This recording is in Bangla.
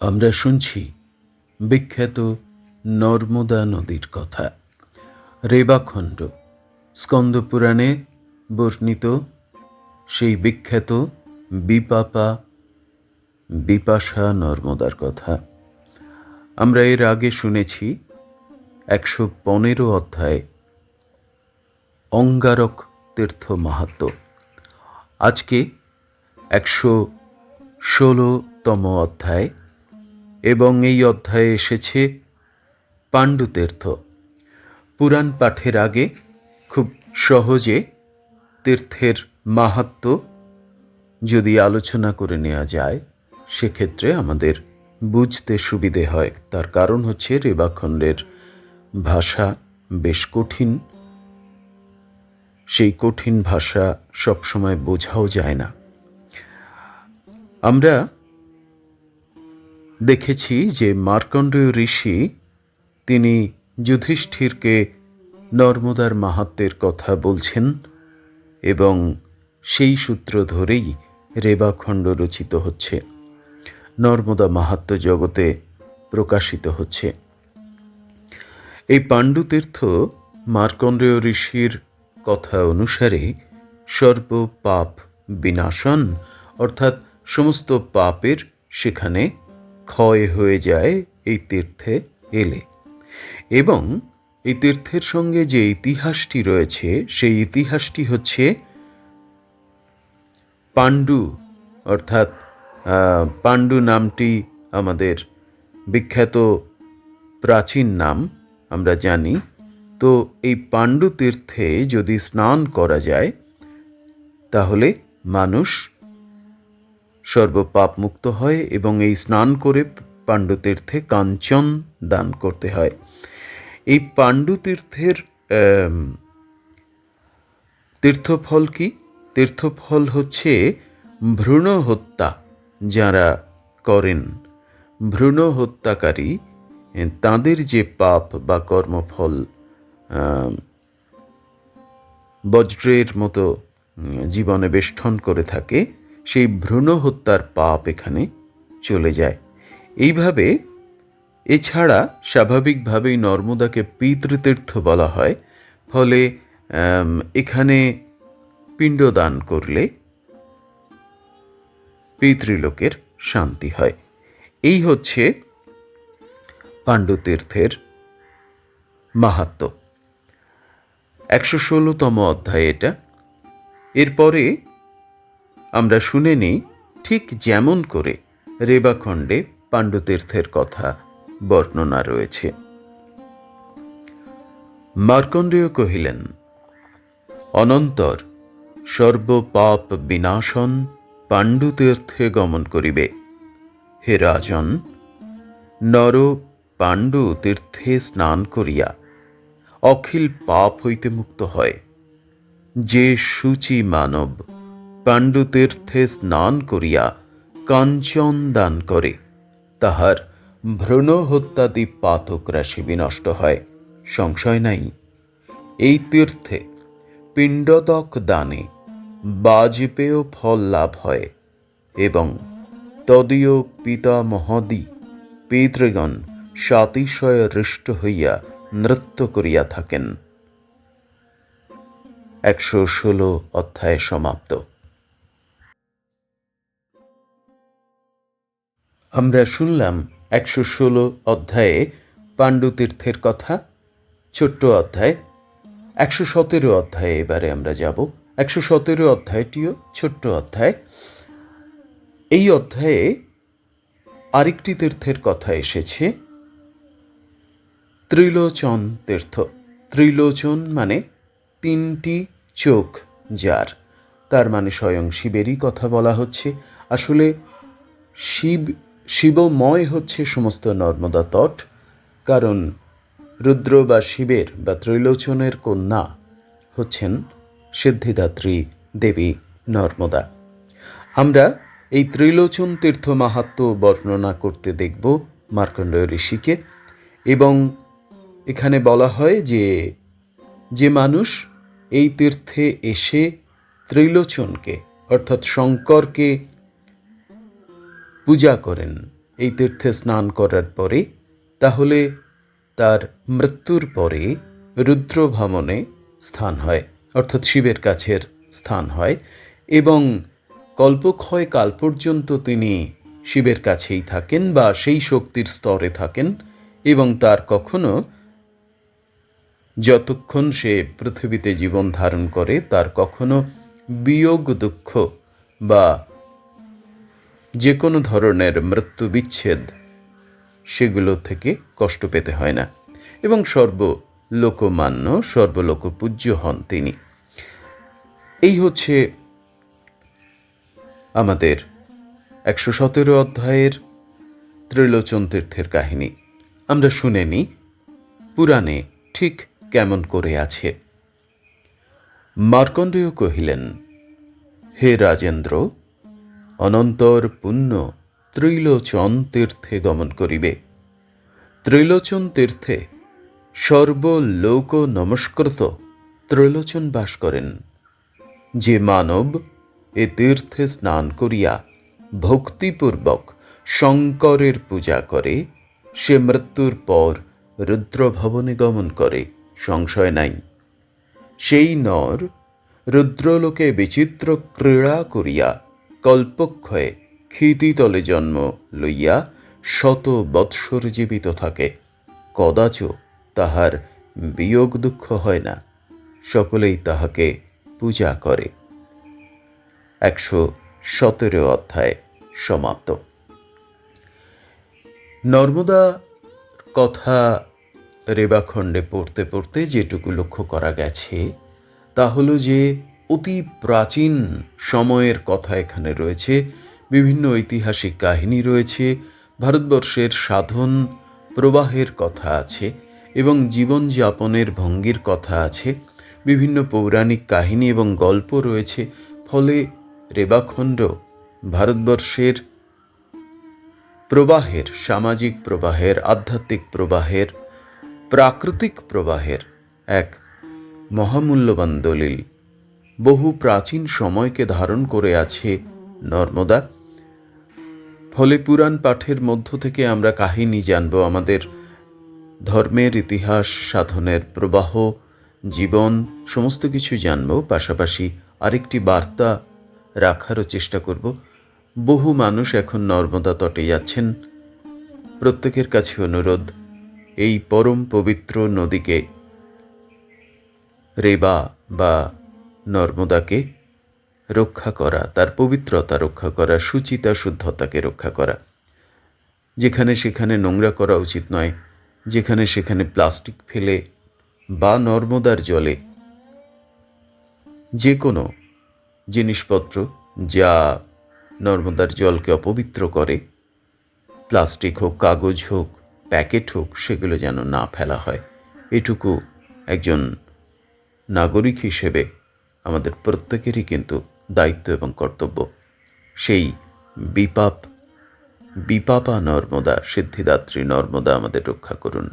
আমরা শুনছি বিখ্যাত নর্মদা নদীর কথা। রেবাখণ্ড স্কন্দপুরাণে বর্ণিত সেই বিখ্যাত বিপাপা বিপাশা নর্মদার কথা। আমরা এর আগে শুনেছি একশো পনেরো অধ্যায়, অঙ্গারক তীর্থ মাহাত্ম। আজকে একশো ষোলোতম অধ্যায় এবং এই অধ্যায়ে এসেছে পাণ্ডুতীর্থ। পুরাণ পাঠের আগে খুব সহজে তীর্থের মাহাত্ম যদি আলোচনা করে নেওয়া যায়, সেক্ষেত্রে আমাদের বুঝতে সুবিধে হয়। তার কারণ হচ্ছে রেবাখণ্ডের ভাষা বেশ কঠিন। সেই কঠিন ভাষা সবসময় বোঝাও যায় না। আমরা দেখেছি যে মার্কণ্ডেয় ঋষি, তিনি যুধিষ্ঠিরকে নর্মদার মাহাত্মের কথা বলছেন এবং সেই সূত্র ধরেই রেবাখণ্ড রচিত হচ্ছে। নর্মদা মাহাত্ম জগতে প্রকাশিত হচ্ছে। এই পাণ্ডুতীর্থ মার্কণ্ডেয় ঋষির কথা অনুসারে সর্ব পাপ বিনাশন, অর্থাৎ সমস্ত পাপের সেখানে ক্ষয় হয়ে যায় এই তীর্থে এলে। এবং এই তীর্থের সঙ্গে যে ইতিহাসটি রয়েছে, সেই ইতিহাসটি হচ্ছে পাণ্ডু, অর্থাৎ পাণ্ডু নামটি আমাদের বিখ্যাত প্রাচীন নাম, আমরা জানি। তো এই পাণ্ডু তীর্থে যদি স্নান করা যায়, তাহলে মানুষ সর্বপাপ মুক্ত হয় এবং এই স্নান করে পাণ্ডুতীর্থে কাঞ্চন দান করতে হয়। এই পাণ্ডু তীর্থের তীর্থফল কি? তীর্থফল হচ্ছে ভ্রূণ হত্যা যারা করেন। ভ্রূণ হত্যাকারী তাদের যে পাপ বা কর্মফল বজ্রের মতো জীবনে বেষ্টন করে থাকে সেই ভ্রূণ হত্যার পাপ এখানে চলে যায়। এইভাবে এছাড়া স্বাভাবিকভাবেই নর্মদাকে পিতৃতীর্থ বলা হয়। ফলে এখানে পিণ্ডদান করলে পিতৃলোকের শান্তি হয়। এই হচ্ছে পাণ্ডুতীর্থের মাহাত্ম একশো ষোলোতম অধ্যায় এটা। এরপরে আমরা শুনে নিই ঠিক যেমন করে রেবাখণ্ডে পাণ্ডুতীর্থের কথা বর্ণনা রয়েছে। মার্কণ্ডেয় কহিলেন, অনন্তর সর্বপাপ বিনাশন পাণ্ডুতীর্থে গমন করিবে। হে রাজন, নর পাণ্ডু তীর্থে স্নান করিয়া অখিল পাপ হইতে মুক্ত হয়। যে সূচি মানব পাণ্ডুতীর্থে স্নান করিয়া কাঞ্চন দান করে। তাহার ভ্রূণ হত্যাদি পাতক রাশি বিনষ্ট হয়, সংশয় নাই। এই তীর্থে পিণ্ডদক দানে বাজপেয় ফল লাভ হয় এবং তদীয় পিতামহদি পিতৃগণ সাতিশয় হৃষ্ট হইয়া নৃত্য করিয়া থাকেন। একশো ষোলো অধ্যায় সমাপ্ত। আমরা শুনলাম একশো ষোলো অধ্যায়ে পাণ্ডুতীর্থের কথা, ছোট্ট অধ্যায়, একশো সতেরো অধ্যায়ে এবারে আমরা যাব। একশো সতেরো অধ্যায়টিও ছোট্ট অধ্যায়। এই অধ্যায়ে আরেকটি তীর্থের কথা এসেছে। ত্রিলোচন তীর্থ। ত্রিলোচন মানে তিনটি চোখ যার। তার মানে স্বয়ং শিবেরই কথা বলা হচ্ছে। আসলে শিব শিবময় হচ্ছে সমস্ত নর্মদা তট, কারণ রুদ্র বা শিবের বা ত্রৈলোচনের কন্যা হচ্ছেন সিদ্ধিদাত্রী দেবী নর্মদা। আমরা এই ত্রিলোচন তীর্থ মাহাত্ম বর্ণনা করতে দেখব মার্কণ্ডেয় ঋষিকে এবং এখানে বলা হয় যে যে মানুষ এই তীর্থে এসে ত্রিলোচনকে, অর্থাৎ শঙ্করকে পূজা করেন। এই তীর্থে স্নান করার পরে, তাহলে তার মৃত্যুর পরে রুদ্র ভ্রমণে স্থান হয়, অর্থাৎ শিবের কাছের স্থান হয় এবং কল্পক্ষয় কাল পর্যন্ত তিনি শিবের কাছেই থাকেন বা সেই শক্তির স্তরে থাকেন এবং তার কখনো যতক্ষণ সে পৃথিবীতে জীবন ধারণ করে, তার কখনো বিয়োগ দুঃখ বা যে কোনো ধরনের মৃত্যু বিচ্ছেদ, সেগুলো থেকে কষ্ট পেতে হয় না এবং সর্বলোকমান্য, সর্বলোকপূজ্য হন তিনি। এই হচ্ছে আমাদের একশো সতেরো অধ্যায়ের ত্রিলোচন তীর্থের কাহিনী। আমরা শুনে নিই, পুরাণে ঠিক কেমন করে আছে। মার্কণ্ডেয় কহিলেন, হে রাজেন্দ্র অনন্তর পুণ্য ত্রিলোচন তীর্থে গমন করিবে। ত্রিলোচন তীর্থে সর্বলোক নমস্কৃত ত্রিলোচন বাস করেন। যে মানব এ তীর্থে স্নান করিয়া ভক্তিপূর্বক শঙ্করের পূজা করে, সে মৃত্যুর পর রুদ্রভবনে গমন করে, সংশয় নাই। সেই নর রুদ্রলোকে বিচিত্র ক্রীড়া করিয়া কল্পক্ষয়ে ক্ষিতিতলে জন্ম লইয়া শত বৎসর জীবিত থাকে। কদাচ তাহার বিয়োগ দুঃখ হয় না, সকলেই তাহাকে পূজা করে। একশো সতেরো অধ্যায় সমাপ্ত। নর্মদা কথা রেবাখণ্ডে পড়তে পড়তে যেটুকু লক্ষ্য করা গেছে, তা হলো যে অতি প্রাচীন সময়ের কথা এখানে রয়েছে। বিভিন্ন ঐতিহাসিক কাহিনী রয়েছে। ভারতবর্ষের সাধন প্রবাহের কথা আছে এবং জীবনযাপনের ভঙ্গির কথা আছে। বিভিন্ন পৌরাণিক কাহিনী এবং গল্প রয়েছে। ফলে রেবাখণ্ড ভারতবর্ষের প্রবাহের, সামাজিক প্রবাহের, আধ্যাত্মিক প্রবাহের, প্রাকৃতিক প্রবাহের এক মহামূল্যবান দলিল। বহু প্রাচীন সময়কে ধারণ করে আছে নর্মদা। ফলে পুরাণ পাঠের মধ্য থেকে আমরা কাহিনী জানব আমাদের ধর্মের ইতিহাস, সাধনের প্রবাহ, জীবন, সমস্ত কিছু জানব। পাশাপাশি আরেকটি বার্তা রাখারও চেষ্টা করব। বহু মানুষ এখন নর্মদা তটে যাচ্ছেন। প্রত্যেকের কাছে অনুরোধ, এই পরম পবিত্র নদীকে রেবা বা নর্মদাকে রক্ষা করা, তার পবিত্রতা রক্ষা করা, সুচিতা শুদ্ধতাকে রক্ষা করা। যেখানে সেখানে নোংরা করা উচিত নয়, যেখানে সেখানে প্লাস্টিক ফেলে বা নর্মদার জলে যে কোনো জিনিসপত্র যা নর্মদার জলকে অপবিত্র করে, প্লাস্টিক হোক, কাগজ হোক, প্যাকেট হোক, সেগুলো যেন না ফেলা হয়। এটুকু একজন নাগরিক হিসেবে আমাদের প্রত্যেকেরই কিন্তু দায়িত্ব এবং কর্তব্য। সেই বিপাপ, বিপাপা নর্মদা, সিদ্ধিদাত্রী নর্মদা আমাদের রক্ষা করুন।